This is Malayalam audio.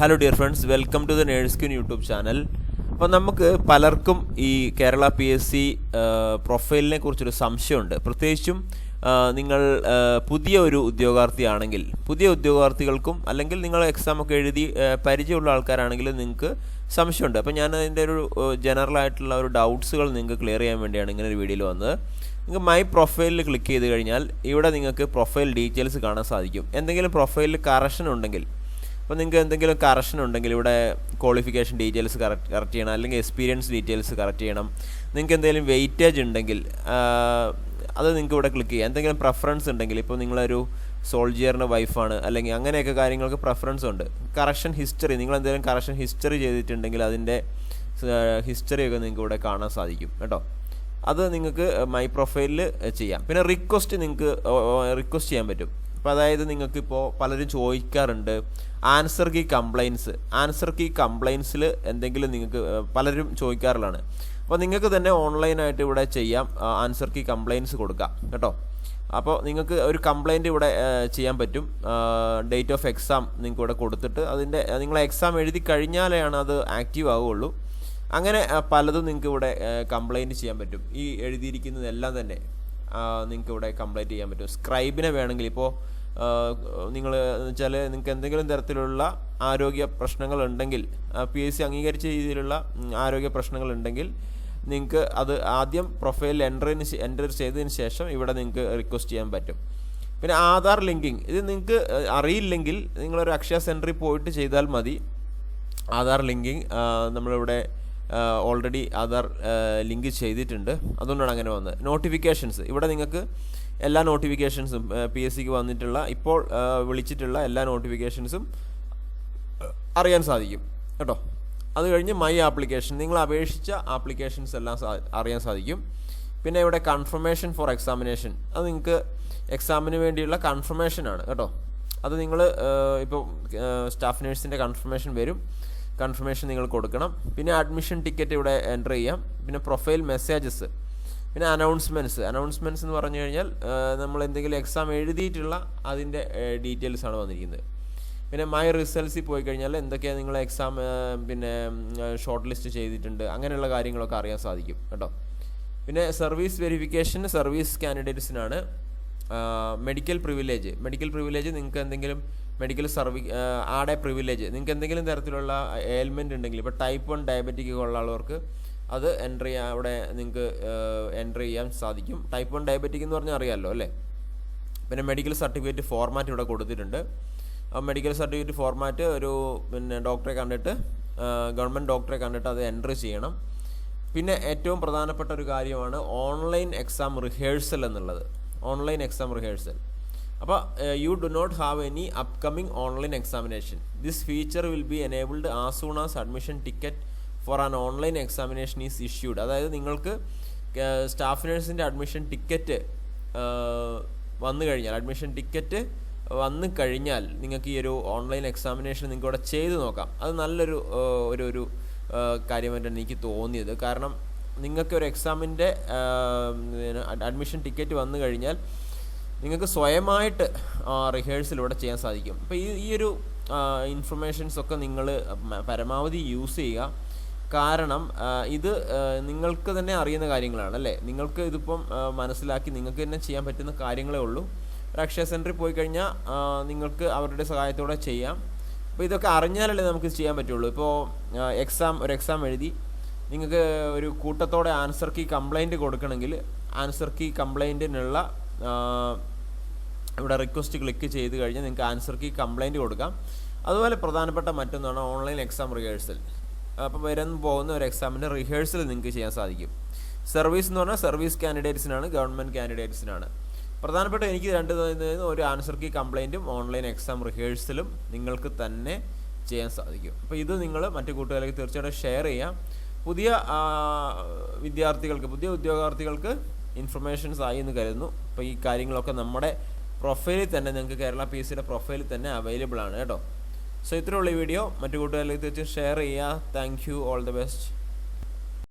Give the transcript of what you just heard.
Hello dear friends welcome to the nurse queen YouTube channel അപ്പോൾ നമുക്ക് പലർക്കും ഈ കേരള പി എസ് സി പ്രൊഫൈലിനെ കുറിച്ചൊരു സംശയമുണ്ട്. പ്രത്യേകിച്ചും നിങ്ങൾ പുതിയ ഒരു ഉദ്യോഗാർത്ഥിയാണെങ്കിൽ പുതിയ ഉദ്യോഗാർത്ഥികൾക്കും അല്ലെങ്കിൽ നിങ്ങൾ എക്സാം ഒക്കെ എഴുതി പരിചയമുള്ള ആൾക്കാരാണെങ്കിലും നിങ്ങൾക്ക് സംശയമുണ്ട്. അപ്പോൾ ഞാൻ അതിന്റെ ഒരു ജനറൽ ആയിട്ടുള്ള ഒരു ഡൗട്ട്സുകൾ നിങ്ങൾക്ക് ക്ലിയർ ചെയ്യാൻ വേണ്ടിയാണ് ഇങ്ങനെ ഒരു വീഡിയോയിൽ വന്നത്. നിങ്ങൾക്ക് മൈ പ്രൊഫൈലിൽ ക്ലിക്ക് ചെയ്ത് കഴിഞ്ഞാൽ ഇവിടെ നിങ്ങൾക്ക് പ്രൊഫൈൽ ഡീറ്റെയിൽസ് കാണാൻ സാധിക്കും. എന്തെങ്കിലും പ്രൊഫൈലിൽ കറക്ഷൻ ഉണ്ടെങ്കിൽ അപ്പോൾ നിങ്ങൾക്ക് എന്തെങ്കിലും കറക്ഷൻ ഉണ്ടെങ്കിൽ ഇവിടെ ക്വാളിഫിക്കേഷൻ ഡീറ്റെയിൽസ് കറക്റ്റ് കറക്റ്റ് ചെയ്യണം. അല്ലെങ്കിൽ എക്സ്പീരിയൻസ് ഡീറ്റെയിൽസ് കറക്റ്റ് ചെയ്യണം. നിങ്ങൾക്ക് എന്തെങ്കിലും വെയിറ്റേജ് ഉണ്ടെങ്കിൽ അത് നിങ്ങൾക്ക് ഇവിടെ ക്ലിക്ക് ചെയ്യാം. എന്തെങ്കിലും പ്രെഫറൻസ് ഉണ്ടെങ്കിൽ ഇപ്പോൾ നിങ്ങളൊരു സോൾജിയറിന്റെ വൈഫാണ് അല്ലെങ്കിൽ അങ്ങനെയൊക്കെ കാര്യങ്ങൾക്ക് പ്രെഫറൻസ് ഉണ്ട്. കറക്ഷൻ ഹിസ്റ്ററി നിങ്ങൾ എന്തെങ്കിലും കറക്ഷൻ ഹിസ്റ്ററി ചെയ്തിട്ടുണ്ടെങ്കിൽ അതിന്റെ ഹിസ്റ്ററി ഒക്കെ നിങ്ങൾക്ക് ഇവിടെ കാണാൻ സാധിക്കും കേട്ടോ. അത് നിങ്ങൾക്ക് മൈ പ്രൊഫൈലിൽ ചെയ്യാം. പിന്നെ റിക്വസ്റ്റ് നിങ്ങൾക്ക് റിക്വസ്റ്റ് ചെയ്യാൻ പറ്റും. അപ്പോൾ അതായത് നിങ്ങൾക്കിപ്പോൾ പലരും ചോദിക്കാറുണ്ട് answer key complaints answer key കംപ്ലൈൻസിൽ എന്തെങ്കിലും നിങ്ങൾക്ക് പലരും ചോദിക്കാറുള്ളതാണ്. അപ്പോൾ നിങ്ങൾക്ക് തന്നെ ഓൺലൈനായിട്ട് ഇവിടെ ചെയ്യാം ആൻസർ കീ കംപ്ലൈൻസ് കൊടുക്കാം കേട്ടോ? അപ്പോൾ നിങ്ങൾക്ക് ഒരു കംപ്ലൈന്റ് ഇവിടെ ചെയ്യാൻ പറ്റും. ഡേറ്റ് ഓഫ് എക്സാം നിങ്ങൾക്ക് ഇവിടെ കൊടുത്തിട്ട് അതിന്റെ നിങ്ങൾ എക്സാം എഴുതി കഴിഞ്ഞാലാണ് അത് ആക്റ്റീവ് ആവുകയുള്ളൂ അങ്ങനെ പലതും നിങ്ങൾക്ക് ഇവിടെ കംപ്ലൈന്റ് ചെയ്യാൻ പറ്റും. ഈ എഴുതിയിരിക്കുന്നതെല്ലാം തന്നെ. നിങ്ങൾക്ക് ഇവിടെ കംപ്ലീറ്റ് ചെയ്യാൻ പറ്റും. സ്ക്രൈബിനെ വേണമെങ്കിൽ ഇപ്പോൾ നിങ്ങൾ വെച്ചാൽ നിങ്ങൾക്ക് എന്തെങ്കിലും തരത്തിലുള്ള ആരോഗ്യ പ്രശ്നങ്ങൾ ഉണ്ടെങ്കിൽ പി എസ് സി അംഗീകരിച്ച രീതിയിലുള്ള ആരോഗ്യ പ്രശ്നങ്ങൾ ഉണ്ടെങ്കിൽ നിങ്ങൾക്ക് അത് ആദ്യം പ്രൊഫൈലിൽ എന്ററിന് എന്റർ ചെയ്തതിന് ശേഷം ഇവിടെ നിങ്ങൾക്ക് റിക്വസ്റ്റ് ചെയ്യാൻ പറ്റും. പിന്നെ ആധാർ ലിങ്കിങ് ഇത് നിങ്ങൾക്ക് അറിയില്ലെങ്കിൽ നിങ്ങളൊരു അക്ഷയ സെന്ററിൽ പോയിട്ട് ചെയ്താൽ മതി. ആധാർ ലിങ്കിങ് നമ്മളിവിടെ ഓൾറെഡി ആധാർ ലിങ്ക് ചെയ്തിട്ടുണ്ട്. അതുകൊണ്ടാണ് അങ്ങനെ വന്നത്. നോട്ടിഫിക്കേഷൻസ് ഇവിടെ നിങ്ങൾക്ക് എല്ലാ നോട്ടിഫിക്കേഷൻസും പി എസ് സിക്ക് വന്നിട്ടുള്ള ഇപ്പോൾ വിളിച്ചിട്ടുള്ള എല്ലാ നോട്ടിഫിക്കേഷൻസും അറിയാൻ സാധിക്കും. കേട്ടോ? അത് കഴിഞ്ഞ് മൈ ആപ്ലിക്കേഷൻ നിങ്ങൾ അപേക്ഷിച്ച ആപ്ലിക്കേഷൻസ് എല്ലാം അറിയാൻ സാധിക്കും. പിന്നെ ഇവിടെ കൺഫർമേഷൻ ഫോർ എക്സാമിനേഷൻ അത് നിങ്ങൾക്ക് എക്സാമിന് വേണ്ടിയുള്ള കൺഫർമേഷൻ ആണ്. കേട്ടോ? അത് നിങ്ങൾ ഇപ്പോൾ സ്റ്റാഫ് നേഴ്സിന്റെ കൺഫർമേഷൻ വരും. കൺഫർമേഷൻ നിങ്ങൾ കൊടുക്കണം. പിന്നെ അഡ്മിഷൻ ടിക്കറ്റ് ഇവിടെ എന്റർ ചെയ്യാം. പിന്നെ പ്രൊഫൈൽ മെസ്സേജസ് പിന്നെ അനൗൺസ്മെന്റ്സ് അനൗൺസ്മെന്റ്സ് എന്ന് പറഞ്ഞു കഴിഞ്ഞാൽ നമ്മൾ എന്തെങ്കിലും എക്സാം എഴുതിയിട്ടുള്ള അതിന്റെ ഡീറ്റെയിൽസ് ആണ് വന്നിരിക്കുന്നത്. പിന്നെ മൈ റിസൾട്ട്സിൽ പോയി കഴിഞ്ഞാൽ എന്തൊക്കെയാണ് നിങ്ങൾ എക്സാം പിന്നെ ഷോർട്ട് ലിസ്റ്റ് ചെയ്തിട്ടുണ്ട്. അങ്ങനെയുള്ള കാര്യങ്ങളൊക്കെ അറിയാൻ സാധിക്കും കേട്ടോ. പിന്നെ സർവീസ് വെരിഫിക്കേഷൻ സർവീസ് കാൻഡിഡേറ്റ്സിനാണ് മെഡിക്കൽ പ്രിവിലേജ് മെഡിക്കൽ പ്രിവിലേജ് നിങ്ങൾക്ക് എന്തെങ്കിലും മെഡിക്കൽ സർവീ ആടെ പ്രിവിലേജ് നിങ്ങൾക്ക് എന്തെങ്കിലും തരത്തിലുള്ള എയൽമെന്റ് ഉണ്ടെങ്കിൽ ഇപ്പോൾ ടൈപ്പ് വൺ ഡയബറ്റിക് ഉള്ള ആളവർക്ക് അത് എന്റർ ചെയ്യാൻ അവിടെ നിങ്ങൾക്ക് എന്റർ ചെയ്യാൻ സാധിക്കും. ടൈപ്പ് വൺ ഡയബറ്റിക് എന്ന് പറഞ്ഞാൽ അറിയാമല്ലോ അല്ലേ? പിന്നെ മെഡിക്കൽ സർട്ടിഫിക്കറ്റ് ഫോർമാറ്റ് ഇവിടെ കൊടുത്തിട്ടുണ്ട്. ആ മെഡിക്കൽ സർട്ടിഫിക്കറ്റ് ഫോർമാറ്റ് ഒരു പിന്നെ ഡോക്ടറെ കണ്ടിട്ട് ഗവൺമെന്റ് ഡോക്ടറെ കണ്ടിട്ട് അത് എൻട്രി ചെയ്യണം. പിന്നെ ഏറ്റവും പ്രധാനപ്പെട്ട ഒരു കാര്യമാണ് ഓൺലൈൻ എക്സാം റിഹേഴ്സൽ എന്നുള്ളത്. ഓൺലൈൻ എക്സാം റിഹേഴ്സൽ അപ്പോൾ you do not have any upcoming online examination this feature will be enabled as soon as admission ticket for an online examination is issued അതായത് നിങ്ങൾക്ക് സ്റ്റാഫ് നേഴ്സിന്റെ അഡ്മിഷൻ ടിക്കറ്റ് വന്നു കഴിഞ്ഞാൽ അഡ്മിഷൻ ടിക്കറ്റ് വന്നു കഴിഞ്ഞാൽ നിങ്ങൾക്ക് ഈ ഒരു ഓൺലൈൻ എക്സാമിനേഷൻ നിങ്ങൾക്ക് ഇവിടെ ചെയ്തു നോക്കാം. അത് നല്ലൊരു ഒരു ഒരു കാര്യമായിട്ടാണ് എനിക്ക് തോന്നിയത്. കാരണം നിങ്ങൾക്ക് ഒരു എക്സാമിന്റെ അഡ്മിഷൻ ടിക്കറ്റ് വന്നു കഴിഞ്ഞാൽ നിങ്ങൾക്ക് സ്വയമായിട്ട് റിഹേഴ്സലിവിടെ ചെയ്യാൻ സാധിക്കും. അപ്പോൾ ഈ ഈ ഒരു ഇൻഫർമേഷൻസൊക്കെ നിങ്ങൾ പരമാവധി യൂസ് ചെയ്യുക. കാരണം ഇത് നിങ്ങൾക്ക് തന്നെ അറിയുന്ന കാര്യങ്ങളാണ് അല്ലേ? നിങ്ങൾക്ക് ഇതിപ്പം മനസ്സിലാക്കി നിങ്ങൾക്ക് തന്നെ ചെയ്യാൻ പറ്റുന്ന കാര്യങ്ങളേ ഉള്ളൂ. ഒരു അക്ഷയ സെന്ററിൽ പോയി കഴിഞ്ഞാൽ നിങ്ങൾക്ക് അവരുടെ സഹായത്തോടെ ചെയ്യാം. അപ്പോൾ ഇതൊക്കെ അറിഞ്ഞാലല്ലേ നമുക്ക് ചെയ്യാൻ പറ്റുള്ളൂ. ഇപ്പോൾ എക്സാം ഒരു എക്സാം എഴുതി നിങ്ങൾക്ക് ഒരു കൂട്ടത്തോടെ ആൻസർ കീ കംപ്ലൈന്റ് കൊടുക്കണമെങ്കിൽ ആൻസർ കീ കംപ്ലൈന്റിനുള്ള ഇവിടെ റിക്വസ്റ്റ് ക്ലിക്ക് ചെയ്ത് കഴിഞ്ഞാൽ നിങ്ങൾക്ക് ആൻസർ കീ കംപ്ലൈന്റ് കൊടുക്കാം. അതുപോലെ പ്രധാനപ്പെട്ട മറ്റൊന്നാണ് ഓൺലൈൻ എക്സാം റിഹേഴ്സൽ അപ്പോൾ വരുന്ന പോകുന്ന ഒരു എക്സാമിന്റെ റിഹേഴ്സൽ നിങ്ങൾക്ക് ചെയ്യാൻ സാധിക്കും. സർവീസ് എന്ന് പറഞ്ഞാൽ സർവീസ് കാൻഡിഡേറ്റ്സിനാണ് ഗവൺമെന്റ് കാൻഡിഡേറ്റ്സിനാണ് പ്രധാനപ്പെട്ട എനിക്ക് രണ്ട് ഒരു ആൻസർ കീ കംപ്ലൈന്റും ഓൺലൈൻ എക്സാം റിഹേഴ്സലും നിങ്ങൾക്ക് തന്നെ ചെയ്യാൻ സാധിക്കും. അപ്പോൾ ഇത് നിങ്ങൾ മറ്റു കൂട്ടുകാരിലേക്ക് തീർച്ചയായിട്ടും ഷെയർ ചെയ്യാം. പുതിയ വിദ്യാർത്ഥികൾക്ക് പുതിയ ഉദ്യോഗാർത്ഥികൾക്ക് ഇൻഫർമേഷൻസ് ആയി എന്ന് കരുതുന്നു. അപ്പോൾ ഈ കാര്യങ്ങളൊക്കെ നമ്മുടെ പ്രൊഫൈലിൽ തന്നെ നിങ്ങൾക്ക് കേരള പി സിയുടെ പ്രൊഫൈലിൽ തന്നെ അവൈലബിൾ ആണ് കേട്ടോ. സോ ഇത്രയുള്ള വീഡിയോ മറ്റു കൂട്ടുകാരിലേക്ക് തീർച്ചയായും ഷെയർ ചെയ്യുക. Thank you all the best